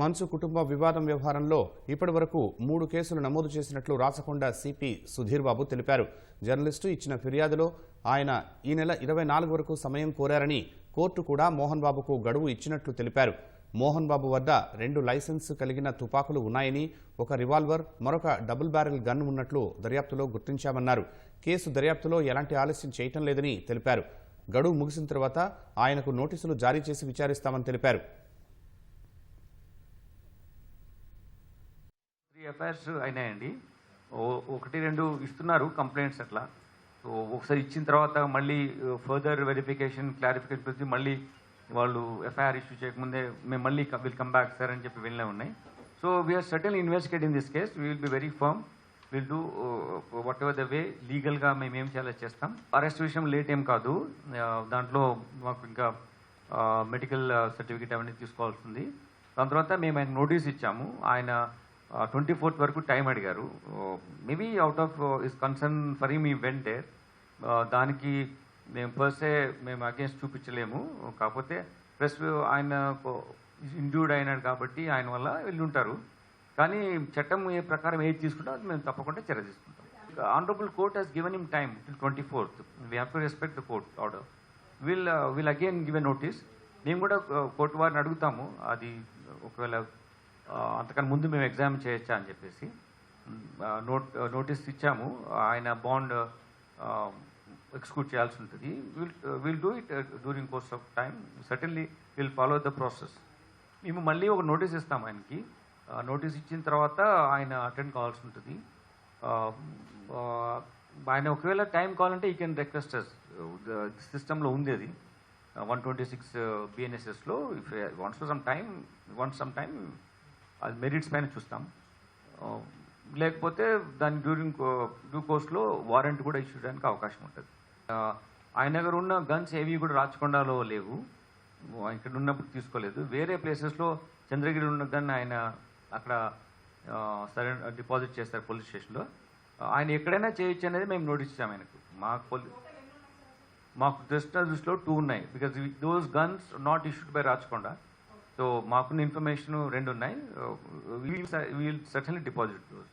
మన్సు కుటుంబ వివాదం వ్యవహారంలో ఇప్పటి వరకు మూడు కేసులు నమోదు చేసినట్లు రాచకొండ సిపి సుధీర్ బాబు తెలిపారు. జర్నలిస్టు ఇచ్చిన ఫిర్యాదులో ఆయన ఈ నెల ఇరవై నాలుగు వరకు సమయం కోరారని కోర్టు కూడా మోహన్ బాబుకు గడువు ఇచ్చినట్లు తెలిపారు. మోహన్ బాబు వద్ద రెండు లైసెన్స్ కలిగిన తుపాకులు ఉన్నాయని ఒక రివాల్వర్ మరొక డబుల్ బ్యారెల్ గన్ ఉన్నట్లు దర్యాప్తులో గుర్తించామన్నారు. కేసు దర్యాప్తులో ఎలాంటి ఆలస్యం చేయటం లేదని తెలిపారు. గడువు ముగిసిన తర్వాత ఆయనకు నోటీసులు జారీ చేసి విచారిస్తామని తెలిపారు. ఎఫ్ఐఆర్స్ అయినాయండి. ఓ- ఒకటి రెండు ఇస్తున్నారు కంప్లైంట్స్ అట్లా. సో ఒకసారి ఇచ్చిన తర్వాత మళ్ళీ ఫర్దర్ వెరిఫికేషన్ క్లారిఫికేషన్ వచ్చి మళ్ళీ వాళ్ళు ఎఫ్ఐఆర్ ఇష్యూ చేయకముందే మేము మళ్ళీ విల్ కమ్ బ్యాక్ సార్ అని చెప్పి వెళ్ళే ఉన్నాయి. So we are certainly investigate in this case we will be very firm will do what ever the లీగల్గా మేము ఏం చేయాలో చేస్తాం. అరెస్ట్ విషయం లేట్ ఏం కాదు. దాంట్లో మాకు ఇంకా మెడికల్ సర్టిఫికేట్ అవన్నీ తీసుకోవాల్సింది దాని తర్వాత మేము ఆయన నోటీస్ ఇచ్చాము. ఆయన ట్వంటీ ఫోర్త్ వరకు టైం అడిగారు. Maybe out of is concern for ఈ మీ వెంట్ డేర్ దానికి మేము పర్సే మేము అగేన్స్ట్ చూపించలేము. కాకపోతే ప్లస్ ఆయన ఇండ్యూర్డ్ అయినాడు కాబట్టి ఆయన వల్ల వెళ్ళుంటారు. కానీ చట్టం ఏ ప్రకారం ఏది తీసుకుంటే అది మేము తప్పకుండా చర్య తీసుకుంటాం. Honourable court he's given him time till twenty fourth we have to respect the court order will will again give a notice మేము కూడా కోర్టు వారిని అడుగుతాము. అది ఒకవేళ అంతకన్నా ముందు మేము ఎగ్జామ్ చేయొచ్చా అని చెప్పేసి నోట్ నోటీస్ ఇచ్చాము. ఆయన బాండ్ ఎక్స్క్యూట్ చేయాల్సి ఉంటుంది. Will will do it during course of time certainly will follow the process మేము మళ్ళీ ఒక నోటీస్ ఇస్తాం ఆయనకి. నోటీస్ ఇచ్చిన తర్వాత ఆయన అటెండ్ కావాల్సి ఉంటుంది. ఆయన ఒకవేళ టైం కావాలంటే ఈ కెన్ రిక్వెస్ట్ సిస్టంలో ఉంది అది one twenty six బిఎన్ఎస్ఎస్లో if wants some time once some time అది మెరిట్స్ పైన చూస్తాం. లేకపోతే దాని డ్యూరింగ్ డ్యూ కోర్స్లో వారెంట్ కూడా ఇష్యూ చేయడానికి అవకాశం ఉంటుంది. ఆయన దగ్గర ఉన్న గన్స్ ఏవి కూడా రాచకొండలో లేవు. ఇక్కడ ఉన్నప్పుడు తీసుకోలేదు. వేరే ప్లేసెస్లో చంద్రగిరి ఉన్న గన్ ఆయన అక్కడ సరే డిపాజిట్ చేస్తారు పోలీస్ స్టేషన్లో ఆయన ఎక్కడైనా చేయొచ్చు అనేది మేము నోటీస్ ఇచ్చాము ఆయనకు. మాకు పోలీ మాకు దృష్టి దృష్టిలో టూ ఉన్నాయి. Because those guns not issued by Rachakonda. So మాకున్న ఇన్ఫర్మేషన్ రెండు ఉన్నాయి వీల్ సర్టన్లీ డిపాజిట్ దోస్